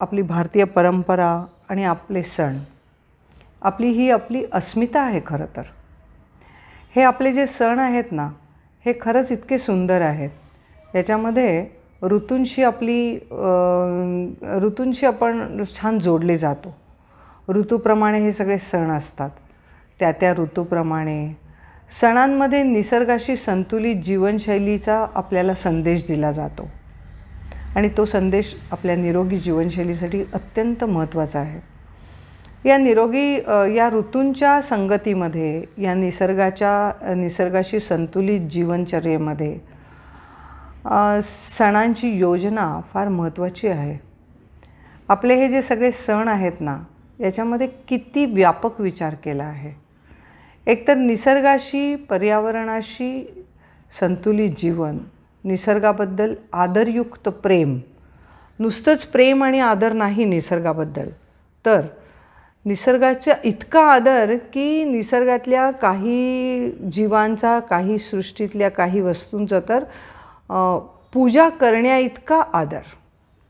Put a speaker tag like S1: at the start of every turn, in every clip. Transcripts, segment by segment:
S1: आपली भारतीय परंपरा आणि आपले सण. आपली ही आपली अस्मिता आहे खरं तर. हे आपले जे सण आहेत ना हे खरंच इतके सुंदर आहेत. याच्यामध्ये ऋतूंशी आपली ऋतूंशी आपण छान जोडले जातो. ऋतूप्रमाणे हे सगळे सण असतात. त्या त्या ऋतूप्रमाणे. सणांमध्ये निसर्गाशी संतुलित जीवनशैलीचा आपल्याला संदेश दिला जातो. आणि तो संदेश आपल्या निरोगी जीवनशैलीसाठी अत्यंत महत्त्वाचा आहे. या निरोगी या ऋतूंच्या संगतीमध्ये या निसर्गाच्या निसर्गाशी संतुलित जीवनचर्येमध्ये सणांची योजना फार महत्त्वाची आहे. आपले हे जे सगळे सण आहेत ना याच्यामध्ये किती व्यापक विचार केला आहे. एकतर निसर्गाशी पर्यावरणाशी संतुलित जीवन निसर्गाबद्दल आदरयुक्त प्रेम. नुसतंच प्रेम आणि आदर नाही निसर्गाबद्दल. तर निसर्गाचा इतका आदर की निसर्गातल्या काही जीवांचा काही सृष्टीतल्या काही वस्तूंचं तर पूजा करण्याइतका आदर.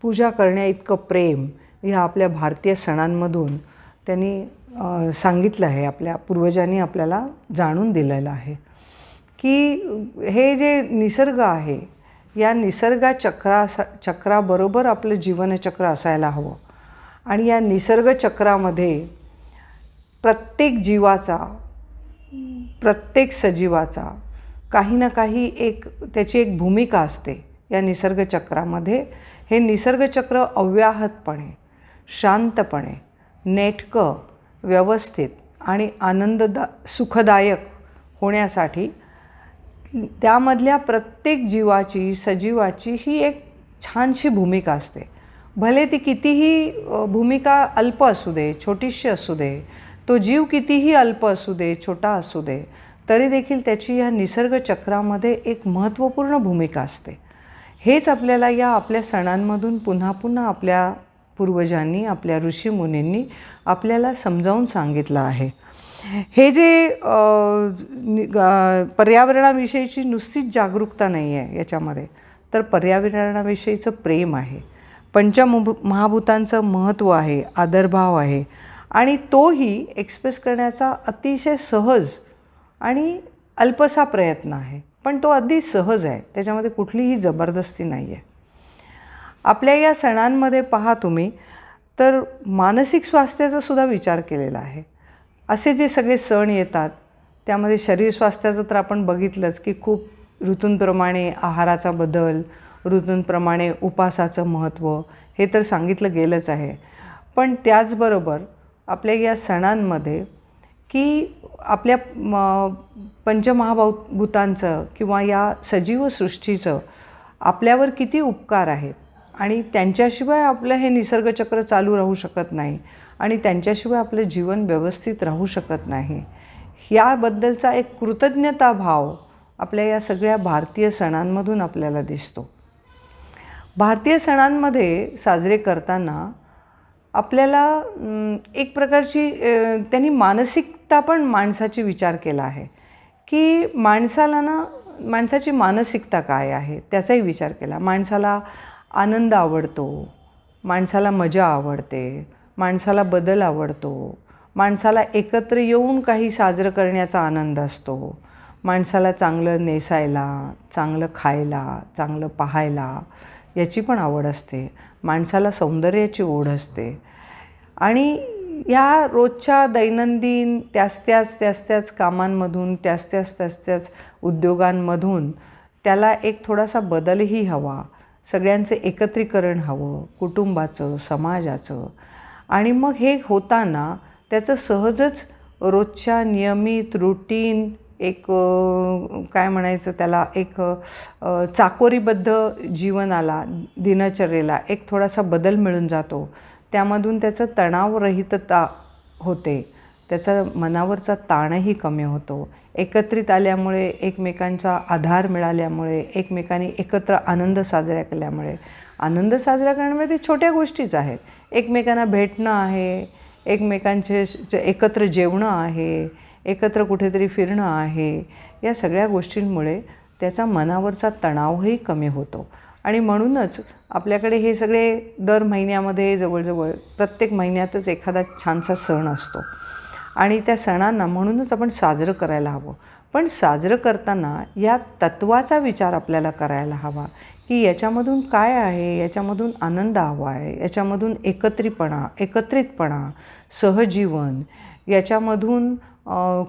S1: पूजा करण्याइतकं प्रेम ह्या आपल्या भारतीय सणांमधून त्यांनी सांगितलं आहे आपल्या पूर्वजांनी आपल्याला जाणून दिलेलं आहे. की हे जे निसर्ग आहे या निसर्गा चक्रा चक्राबरोबर आपलं जीवनचक्र असायला हवं. आणि या निसर्गचक्रामध्ये प्रत्येक जीवाचा प्रत्येक सजीवाचा काही ना काही एक त्याची एक भूमिका असते या निसर्गचक्रामध्ये हे निसर्गचक्र अव्याहतपणे शांतपणे नेटकं व्यवस्थित आणि आनंददा सुखदायक होण्यासाठी त्यामधल्या प्रत्येक जीवाची सजीवाची ही एक छानशी भूमिका असते. भले ती कितीही भूमिका अल्प असू दे छोटीशी असू दे तो जीव कितीही अल्प असू दे छोटा असू दे तरी देखील त्याची या निसर्ग चक्रामध्ये एक महत्त्वपूर्ण भूमिका असते. हेच आपल्याला या आपल्या सणांमधून पुन्हा पुन्हा आपल्या पूर्वजांनी आपल्या ऋषीमुनींनी आपल्याला समजावून सांगितलं आहे. हे जे नि- ग- पर्यावरणाविषयीची नुसतीच जागरूकता नाही आहे याच्यामध्ये तर पर्यावरणाविषयीचं प्रेम आहे. पंचमभू महाभूतांचं महत्त्व आहे आदरभाव आहे. आणि तोही एक्सप्रेस करण्याचा अतिशय सहज आणि अल्पसा प्रयत्न आहे. पण तो अगदी सहज आहे. त्याच्यामध्ये कुठलीही जबरदस्ती नाही आहे आपल्या या सणांमध्ये पहा तुम्ही तर मानसिक स्वास्थ्याचा सुद्धा विचार केलेला आहे. असे जे सगळे सण येतात त्यामध्ये शरीर स्वास्थ्याचं तर आपण बघितलंच की खूप ऋतूंप्रमाणे आहाराचा बदल ऋतूंप्रमाणे उपासाचं महत्त्व हे तर सांगितलं गेलंच आहे. पण त्याचबरोबर आपल्या या सणांमध्ये की आपल्या म पंचमहाभाऊ भूतांचं किंवा या सजीव सृष्टीचं आपल्यावर किती उपकार आहेत आणि त्यांच्याशिवाय आपलं हे निसर्गचक्र चालू राहू शकत नाही आणि त्यांच्याशिवाय आपलं जीवन व्यवस्थित राहू शकत नाही. याबद्दलचा एक कृतज्ञता भाव आपल्या या सगळ्या भारतीय सणांमधून आपल्याला दिसतो. भारतीय सणांमध्ये साजरे करताना आपल्याला एक प्रकारची त्यांनी मानसिकता पण माणसाची विचार केला आहे की माणसाला ना माणसाची मानसिकता काय आहे त्याचाही विचार केला. माणसाला आनंद आवडतो. माणसाला मजा आवडते. माणसाला बदल आवडतो. माणसाला एकत्र येऊन काही साजरं करण्याचा आनंद असतो. माणसाला चांगलं नेसायला चांगलं खायला चांगलं पाहायला याची पण आवड असते. माणसाला सौंदर्याची ओढ असते. आणि या रोजच्या दैनंदिन त्याच त्याच त्याच त्याच कामांमधून त्याच त्याच त्याच त्याच उद्योगांमधून त्याला एक थोडासा बदलही हवा. सगळ्यांचं एकत्रीकरण हवं कुटुंबाचं समाजाचं. आणि मग हे होताना त्याचं सहजच रोजच्या नियमित रुटीन एक काय म्हणायचं त्याला एक चाकोरीबद्ध जीवनाला दिनचर्येला एक थोडासा बदल मिळून जातो. त्यामधून त्याचं तणावरहितता होते. त्याचा मनावरचा ताणही कमी होतो. एकत्रित आल्यामुळे एकमेकांचा आधार मिळाल्यामुळे एकमेकांनी एकत्र आनंद साजरा केल्यामुळे. आनंद साजरा करण्यामध्ये छोट्या गोष्टीच आहेत. एकमेकांना भेटणं आहे एकमेकांचे एकत्र जेवणं आहे एकत्र कुठेतरी फिरणं आहे या सगळ्या गोष्टींमुळे त्याचा मनावरचा तणावही कमी होतो. आणि म्हणूनच आपल्याकडे हे सगळे दर महिन्यामध्ये जवळजवळ प्रत्येक महिन्यातच एखादा छानसा सण असतो. आणि त्या सणांना म्हणूनच आपण साजरं करायला हवं. पण साजरं करताना या तत्वाचा विचार आपल्याला करायला हवा की याच्यामधून काय आहे? याच्यामधून आनंद हवा आहे? याच्यामधून एकत्रितपणा एकत्रितपणा सहजीवन याच्यामधून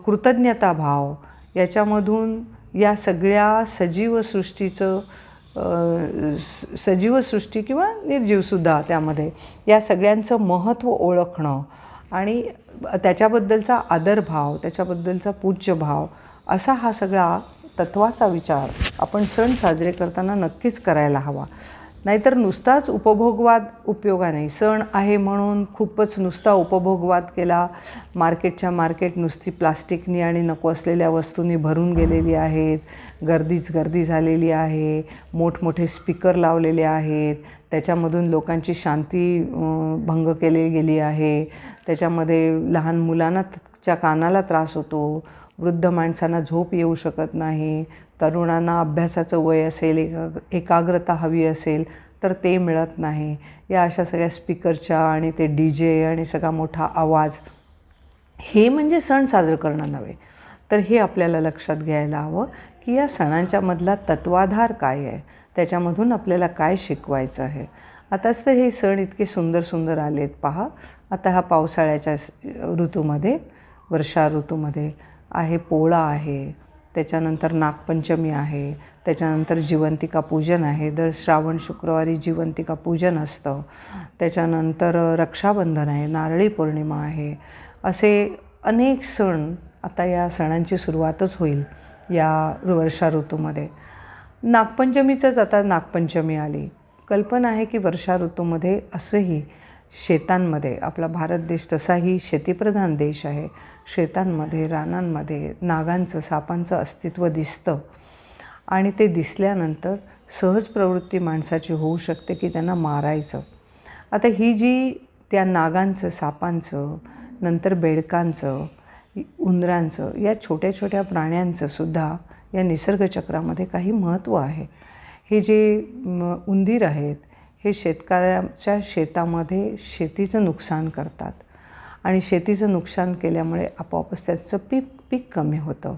S1: कृतज्ञता भाव याच्यामधून या सगळ्या सजीवसृष्टीचं सजीवसृष्टी किंवा निर्जीवसुद्धा त्यामध्ये या सगळ्यांचं महत्त्व ओळखणं आणि त्याच्याबद्दलचा आदरभाव त्याच्याबद्दलचा पूज्यभाव असा हा सगळा तत्वाचा विचार आपण सण साजरे करताना नक्कीच करायला हवा. नाहीतर नुसताच उपभोगवाद उपयोगा नाही सण आहे म्हणून खूपच नुसता उपभोगवाद केला. मार्केटच्या मार्केट नुसती प्लास्टिकनी आणि नको असलेल्या वस्तूंनी भरून गेलेली आहेत. गर्दीच गर्दी झालेली आहे. मोठमोठे स्पीकर लावलेले आहेत. त्याच्यामधून लोकांची शांती भंग केली गेली आहे. त्याच्यामध्ये लहान मुलांना च्या कानाला त्रास होतो. वृद्ध माणसांना झोप येऊ शकत नाही. तरुणांना अभ्यासाचं वय असेल एका एकाग्रता हवी असेल तर ते मिळत नाही. या अशा सगळ्या स्पीकरच्या आणि ते डी जे आणि सगळा मोठा आवाज हे म्हणजे सण साजरं करणं नव्हे. तर हे आपल्याला लक्षात घ्यायला हवं की या सणांच्या मधला तत्वाधार काय आहे? त्याच्यामधून आपल्याला काय शिकवायचं आहे? आताच तर हे सण इतके सुंदर सुंदर आलेत पहा. आता हा पावसाळ्याच्या ऋतूमध्ये वर्षा ऋतूमध्ये आहे पोळा आहे त्याच्यानंतर नागपंचमी आहे त्याच्यानंतर जिवंतिका पूजन आहे दर श्रावण शुक्रवारी जिवंतिका पूजन असतं. त्याच्यानंतर रक्षाबंधन आहे नारळी पौर्णिमा आहे. असे अनेक सण आता या सणांची सुरुवातच होईल या वर्षा ऋतूमध्ये. नागपंचमीचंच आता नागपंचमी आली. कल्पना आहे की वर्षा ऋतूमध्ये असंही शेतांमध्ये आपला भारत देश तसाही शेतीप्रधान देश आहे. शेतांमध्ये रानांमध्ये नागांचं सापांचं अस्तित्व दिसतं. आणि ते दिसल्यानंतर सहज प्रवृत्ती माणसाची होऊ शकते की त्यांना मारायचं. आता ही जी त्या नागांचं सापांचं नंतर बेडकांचं उंदरांचं या छोट्या छोट्या प्राण्यांचं सुद्धा या निसर्गचक्रामध्ये काही महत्त्व आहे. हे जे उंदीर आहेत हे शेतकऱ्याच्या शेतामध्ये शेतीचं नुकसान करतात. आणि शेतीचं नुकसान केल्यामुळे आपोआपच त्याचं पीक पीक कमी होतं.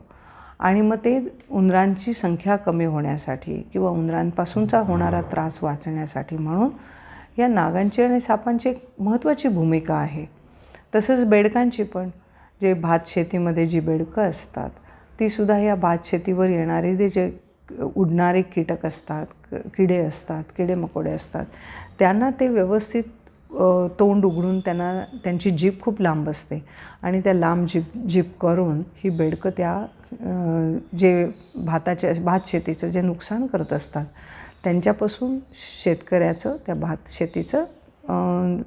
S1: आणि मग ते उंदरांची संख्या कमी होण्यासाठी किंवा उंदरांपासूनचा होणारा त्रास वाचण्यासाठी म्हणून या नागांची आणि सापांची एक महत्त्वाची भूमिका आहे. तसंच बेडकांची पण जे भात शेतीमध्ये जी बेडकं असतात तीसुद्धा या भात शेतीवर येणारे जे जे उडणारे कीटक असतात किडे असतात किडे मकोडे असतात त्यांना ते व्यवस्थित तोंड उघडून त्यांना त्यांची जीप खूप लांब असते. आणि त्या लांब जीप जीप करून ही बेडकं त्या जे भाताच्या भात शेतीचं जे नुकसान करत असतात त्यांच्यापासून शेतकऱ्याचं त्या भात शेतीचं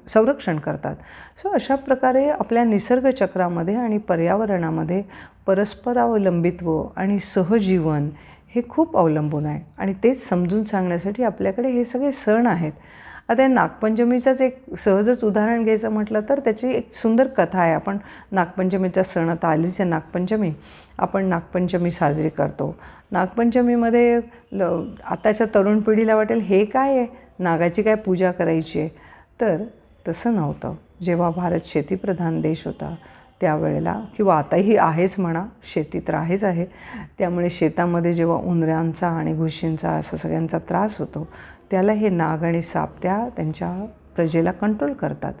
S1: संरक्षण करतात. सो अशा प्रकारे आपल्या निसर्गचक्रामध्ये आणि पर्यावरणामध्ये परस्परावलंबित्व आणि सहजीवन हे खूप अवलंबून आहे. आणि तेच समजून सांगण्यासाठी आपल्याकडे हे सगळे सण आहेत. आता नागपंचमीचंच एक सहजच उदाहरण घ्यायचं म्हटलं तर त्याची एक सुंदर कथा आहे. आपण नागपंचमीचा सण आता आलीच आहे नागपंचमी. आपण नागपंचमी साजरी करतो. नागपंचमीमध्ये ल आताच्या तरुण पिढीला वाटेल हे काय आहे? नागाची काय पूजा करायची आहे? तर तसं नव्हतं. जेव्हा भारत शेतीप्रधान देश होता त्यावेळेला किंवा आताही आहेच म्हणा शेती तर आहेच आहे त्यामुळे शेतामध्ये जेव्हा उंदरांचा आणि घुशींचा असा सगळ्यांचा त्रास होतो त्याला हे नाग आणि साप त्या त्यांच्या प्रजेला कंट्रोल करतात.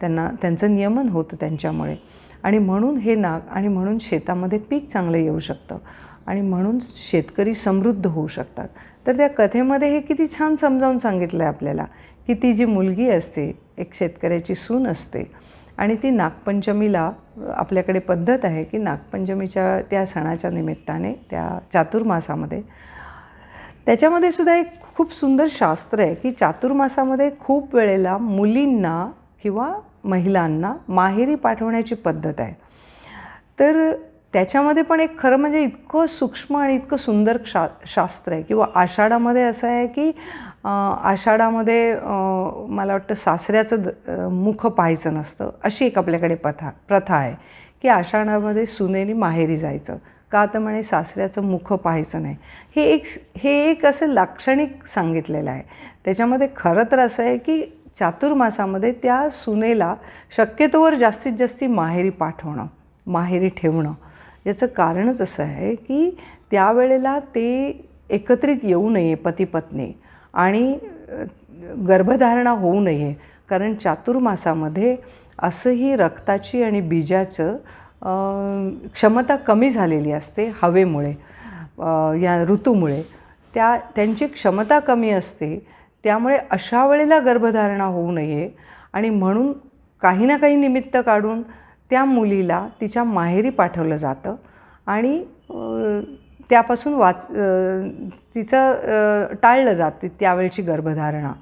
S1: त्यांना त्यांचं नियमन होतं त्यांच्यामुळे. आणि म्हणून हे नाग आणि म्हणून शेतामध्ये पीक चांगलं येऊ शकतं. आणि म्हणून शेतकरी समृद्ध होऊ शकतात. तर त्या कथेमध्ये हे किती छान समजावून सांगितलं आहे आपल्याला की ती जी मुलगी असते एक शेतकऱ्याची सून असते आणि ती नागपंचमीला आपल्याकडे पद्धत आहे की नागपंचमीच्या त्या सणाच्या निमित्ताने त्या चातुर्मासामध्ये त्याच्यामध्ये सुद्धा एक खूप सुंदर शास्त्र आहे की चातुर्मासामध्ये खूप वेळेला मुलींना किंवा महिलांना माहेरी पाठवण्याची पद्धत आहे. तर त्याच्यामध्ये पण एक खरं म्हणजे इतकं सूक्ष्म आणि इतकं सुंदर शा शास्त्र आहे किंवा आषाढामध्ये असं आहे की आषाढामध्ये मला वाटतं सासऱ्याचं मुख पाहायचं नसतं अशी एक आपल्याकडे प्रथा प्रथा आहे की आषाढामध्ये सुनेनी माहेरी जायचं. का तर म्हणे सासऱ्याचं मुख पाहायचं नाही. हे एक हे एक असं लाक्षणिक सांगितलेलं आहे. त्याच्यामध्ये खरं तर असं आहे की चातुर्मासामध्ये त्या सुनेला शक्यतोवर जास्तीत जास्ती माहेरी पाठवणं माहेरी ठेवणं याचं कारणच असं आहे की त्यावेळेला ते एकत्रित येऊ नये पती पत्नी आणि गर्भधारणा होऊ नये. कारण चातुर्मासामध्ये असंही रक्ताची आणि बीजाचं क्षमता कमी झालेली असते हवेमुळे या ऋतूमुळे. त्या त्यांची क्षमता कमी असते त्यामुळे अशा वेळेला गर्भधारणा होऊ नये आणि म्हणून काही ना काही निमित्त काढून त्या मुलीला तिच्या माहेरी पाठवलं जातं आणि त्यापासून वाच तिचं टाळलं जाते त्यावेळची गर्भधारणा.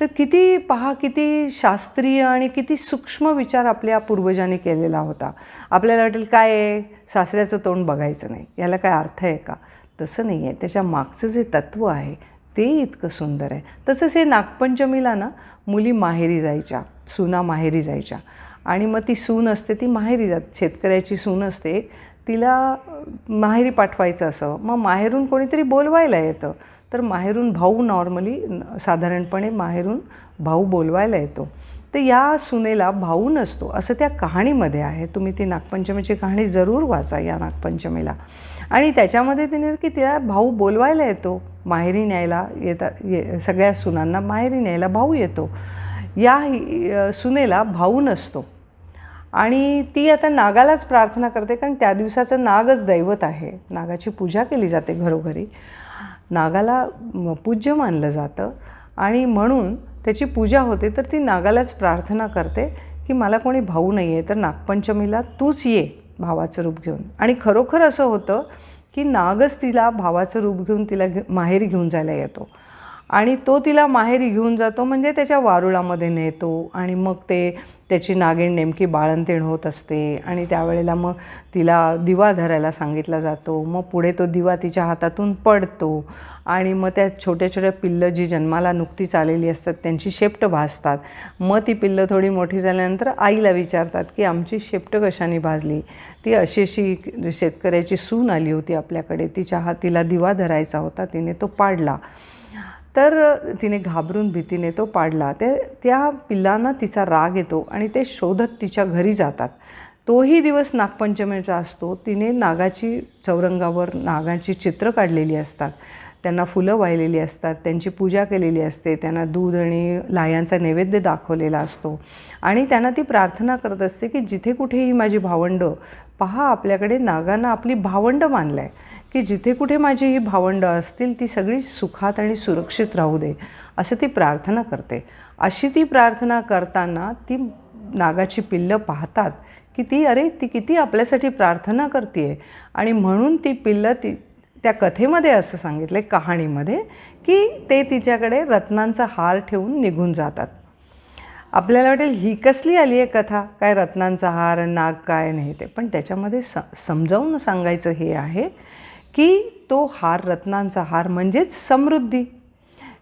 S1: तर किती पहा किती शास्त्रीय आणि किती सूक्ष्म विचार आपल्या पूर्वजांनी केलेला होता. आपल्याला वाटेल काय आहे? सासऱ्याचं तोंड बघायचं नाही. याला काय अर्थ आहे का? तसं नाही आहे. त्याच्या मागचं जे तत्त्व आहे ते इतकं सुंदर आहे. तसंच हे नागपंचमीला ना मुली माहेरी जायच्या. सुना माहेरी जायच्या. आणि मग ती सून असते ती माहेरी जात. शेतकऱ्याची सून असते. तिला माहेरी पाठवायचं असं. मग माहेरून कोणीतरी बोलवायला येतं. तर माहेरून भाऊ नॉर्मली साधारणपणे माहेरून भाऊ बोलवायला येतो. तर या सुनेला भाऊ नसतो असं त्या कहाणीमध्ये आहे. तुम्ही ती नागपंचमीची कहाणी जरूर वाचा या नागपंचमीला. आणि त्याच्यामध्ये तिने की तिला भाऊ बोलवायला येतो. माहेरी न्यायला येता ये सगळ्या सुनांना माहेरी न्यायला भाऊ येतो. या सुनेला भाऊ नसतो. आणि ती आता नागालाच प्रार्थना करते कारण त्या दिवसाचं नागच दैवत आहे. नागाची पूजा केली जाते घरोघरी. नागाला पूज्य मानलं जातं. आणि म्हणून त्याची पूजा होते तर ती नागालाच प्रार्थना करते की मला कोणी भाऊ नाही आहे तर नागपंचमीला तूच ये भावाचं रूप घेऊन. आणि खरोखर असं होतं की नागच तिला भावाचं रूप घेऊन तिला घे माहेरी घेऊन जायला येतो. आणि तो तिला माहेरी घेऊन जातो म्हणजे त्याच्या वारुळामध्ये नेतो आणि मग ते त्याची नागिण नेमकी बाळंतीण होत असते आणि त्यावेळेला मग तिला दिवा धरायला सांगितला जातो. मग पुढे तो दिवा तिच्या हातातून पडतो आणि मग त्या छोट्या छोट्या पिल्लं जी जन्माला नुकतीच आलेली असतात त्यांची शेपटं भाजतात मग ती पिल्लं थोडी मोठी झाल्यानंतर आईला विचारतात की आमची शेपटं कशाने भाजली? ती अशी अशी शेतकऱ्याची सून आली होती आपल्याकडे. तिच्या हातीला दिवा धरायचा होता तिने तो पाडला. तर तिने घाबरून भीतीने तो पाडला. ते त्या पिल्लांना तिचा राग येतो आणि ते शोधत तिच्या घरी जातात. तोही दिवस नागपंचमीचा असतो. तिने नागाची चौरंगावर नागाची चित्र काढलेली असतात. त्यांना फुलं वाहिलेली असतात. त्यांची पूजा केलेली असते. त्यांना दूध आणि लायांचा नैवेद्य दाखवलेला असतो. आणि त्यांना ती प्रार्थना करत असते की जिथे कुठेही माझी भावंडं पहा आपल्याकडे नागांना आपली भावंडं मानलं आहे की जिथे कुठे माझी ही भावंडं असतील ती सगळी सुखात आणि सुरक्षित राहू दे असं ती प्रार्थना करते. अशी ती प्रार्थना करताना ती नागाची पिल्लं पाहतात की ती अरे ती किती आपल्यासाठी प्रार्थना करते आणि म्हणून ती पिल्लं ती त्या कथेमध्ये असं सांगितलं आहे कहाणीमध्ये की ते तिच्याकडे रत्नांचा हार ठेवून निघून जातात. आपल्याला वाटेल ही कसली आली आहे कथा? काय रत्नांचा हार नाग काय नाही ते. पण त्याच्यामध्ये स समजावून सांगायचं हे आहे की तो हार रत्नांचा हार म्हणजेच समृद्धी.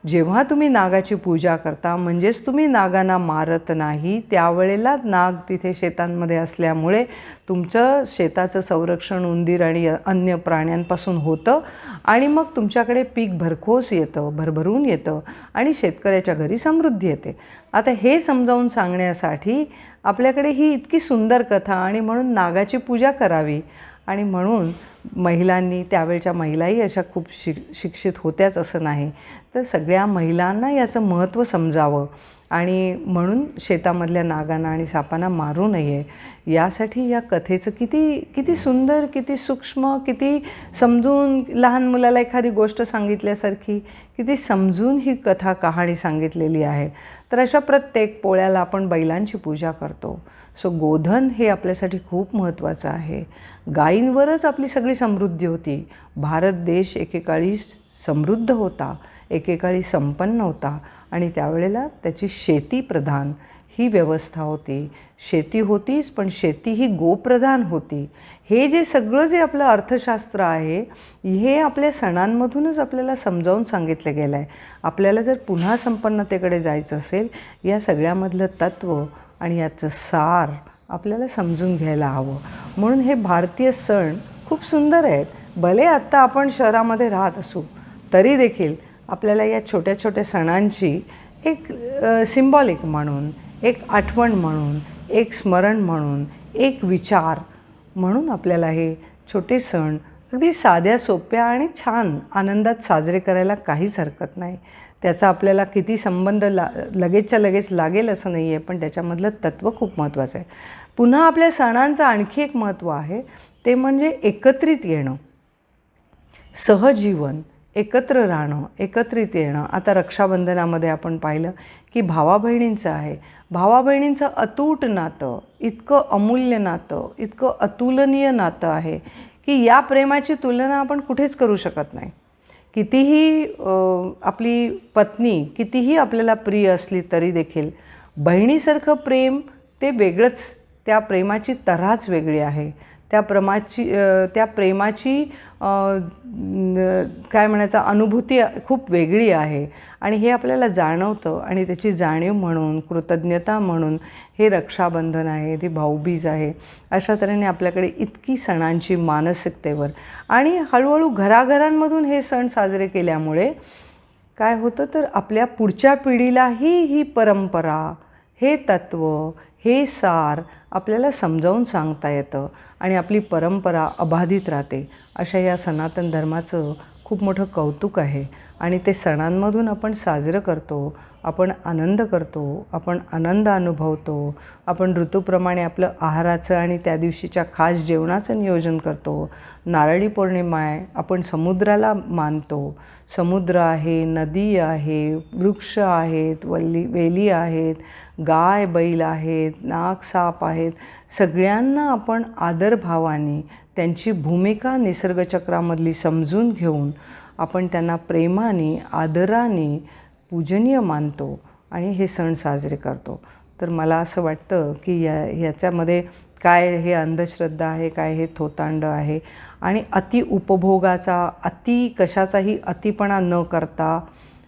S1: जेव्हा तुम्ही नागाची पूजा करता म्हणजेच तुम्ही नागांना मारत नाही त्यावेळेला नाग तिथे शेतांमध्ये असल्यामुळे तुमचं शेताचं संरक्षण उंदीर आणि अन्य प्राण्यांपासून होतं आणि मग तुमच्याकडे पीक भरघोस येतं भरभरून येतं आणि शेतकऱ्याच्या घरी समृद्धी येते. आता हे समजावून सांगण्यासाठी आपल्याकडे ही इतकी सुंदर कथा आणि म्हणून नागाची पूजा करावी आणि म्हणून महिलांनी त्यावेळच्या महिलाही अशा खूप शिक शिक्षित होत्याच असं नाही. तर सगळ्या महिलांना याचं महत्त्व समजावं आणि म्हणून शेतामधल्या नागांना आणि सापांना मारू नये. यासाठी या कथेचं किती किती सुंदर किती सूक्ष्म किती समजून लहान मुलाला एखादी गोष्ट सांगितल्यासारखी किती समजून ही कथा कहाणी सांगितलेली आहे. तर अशा प्रत्येक पोळ्याला आपण बैलांची पूजा करतो. सो गोधन हे आपल्यासाठी खूप महत्त्वाचं आहे. गायींवरच आपली सगळी समृद्धी होती. भारत देश एकेकाळी समृद्ध होता एकेकाळी संपन्न होता आणि त्यावेळेला त्याची शेती प्रधान ही व्यवस्था होती. शेती होतीच पण शेती ही गोप्रधान होती. हे जे सगळं जे आपलं अर्थशास्त्र आहे हे आपल्या सणांमधूनच आपल्याला समजावून सांगितलं गेलं आहे आपल्याला जर पुन्हा संपन्नतेकडे जायचं असेल या सगळ्यामधलं तत्त्व आणि याचं सार आपल्याला समजून घ्यायला हवं. म्हणून हे भारतीय सण खूप सुंदर आहेत. भले आत्ता आपण शहरामध्ये राहत असू तरी देखील आपल्याला या छोट्या छोट्या सणांची एक सिम्बॉलिक म्हणून एक आठवण म्हणून एक स्मरण म्हणून एक विचार म्हणून आपल्याला हे छोटे सण अगदी साध्या सोप्या आणि छान आनंदात साजरे करायला काहीच हरकत नाही. त्याचा आपल्याला किती संबंध ला लगेचच्या लगेच लागेल असं नाही आहे पण त्याच्यामधलं तत्त्व खूप महत्त्वाचं आहे. पुन्हा आपल्या सणांचं आणखी एक महत्त्व आहे ते म्हणजे एकत्रित येणं. सहजीवन एकत्र राहणं एकत्रित येणं. आता रक्षाबंधनामध्ये आपण पाहिलं की भावा बहिणींचं आहे. भावा बहिणींचं अतूट नातं इतकं अमूल्य नातं इतकं अतुलनीय नातं आहे की या प्रेमाची तुलना आपण कुठेच करू शकत नाही. कितीही आपली पत्नी कितीही आपल्याला प्रिय असली तरी देखील बहिणीसारखं प्रेम ते वेगळंच त्या प्रेमाची तऱ्हाच वेगळी आहे. त्या प्रमाची त्या प्रेमाची काय म्हणायचा अनुभूती खूप वेगळी आहे. आणि हे आपल्याला जाणवतं आणि त्याची जाणीव म्हणून कृतज्ञता म्हणून हे रक्षाबंधन आहे ती भाऊबीज आहे अशा तऱ्हेने आपल्याकडे इतकी सणांची मानसिकतेवर आणि हळूहळू घराघरांमधून हे सण साजरे केल्यामुळे काय होतं तर आपल्या पुढच्या पिढीलाही ही परंपरा हे तत्त्व हे सार आपल्याला समजावून सांगता येतं आणि आपली परंपरा अबाधित राहते. अशा या सनातन धर्माचं खूप मोठं कौतुक आहे आणि ते सणांमधून आपण साजरं करतो आपण आनंद करतो आपण आनंद अनुभवतो आपण ऋतूप्रमाणे आपलं आहाराचं आणि त्या दिवशीच्या खास जेवणाचं नियोजन करतो. नारळी पौर्णिमा आहे आपण समुद्राला मानतो. समुद्र आहे नदी आहे वृक्ष आहेत वल्ली वेली आहेत गाय बैल आहेत नाग साप आहेत. सगळ्यांना आपण आदरभावाने त्यांची भूमिका निसर्गचक्रामधली समजून घेऊन आपण त्यांना प्रेमाने आदराने पूजनीय मानतो आणि हे सण साजरे करतो. तर मला असं वाटतं की या ह्याच्यामध्ये काय हे अंधश्रद्धा आहे काय हे थोतांड आहे आणि अति उपभोगाचा अति कशाचाही अतिपणा न करता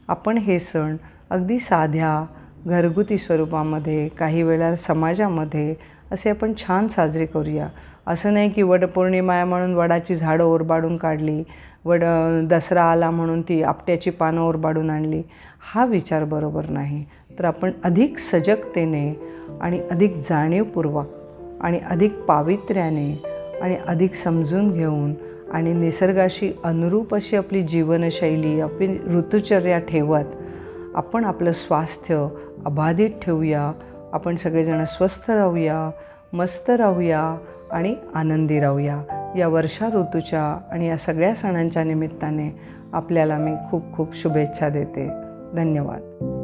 S1: आपण हे सण अगदी साध्या घरगुती स्वरूपामध्ये काही वेळा समाजामध्ये असे आपण छान साजरे करूया. असं नाही की वडपौर्णिमा आहे म्हणून वडाची झाडं ओरबाडून काढली वड दसरा आला म्हणून ती आपट्याची पानं ओरबाडून आणली. हा विचार बरोबर नाही. तर आपण अधिक सजगतेने आणि अधिक जाणीवपूर्वक आणि अधिक पावित्र्याने आणि अधिक समजून घेऊन आणि निसर्गाशी अनुरूप अशी आपली जीवनशैली आपली ऋतुचर्या ठेवत आपण आपलं स्वास्थ्य अबाधित ठेवूया. आपण सगळेजण स्वस्थ राहूया मस्त राहूया आणि आनंदी राहूया. या वर्षा ऋतूच्या आणि या सगळ्या सणांच्या निमित्ताने आपल्याला मी खूप खूप शुभेच्छा देते. धन्यवाद.